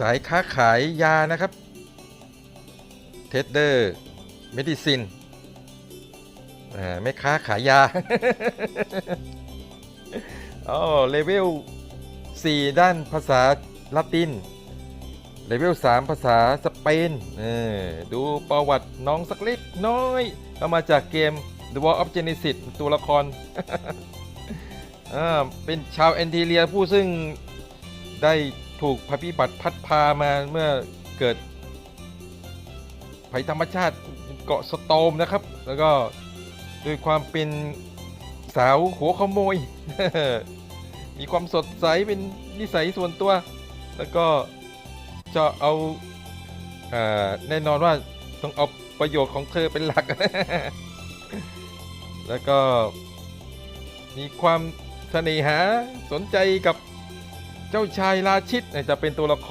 สายค้าขายยานะครับเทสเดอร์เมดิซินไม่ค้าขายยาอ๋อเลเวล 4 ด้านภาษาละติน เลเวล 3 ภาษาสเปนดูประวัติน้องสักเล็กน้อยเอามาจากเกม The War of Genesis ตัวละคร เป็นชาวแอนติเลียผู้ซึ่งได้ ถูกภัยพิบัติพัดพามาเมื่อเกิดภัยธรรมชาติเกาะสโตมนะครับ แล้วก็ด้วยความเป็นสาวหัวขโมย มีความสดใสเป็นนิสัยส่วนตัว แล้วก็จะเอาอาแน่นอนว่าต้องเอาประโยชน์ของเธอเป็นหลัก แล้วก็มีความเสน่หาสนใจกับ เจ้าชายราชิตเนี่ยจะเป็นตัวละคร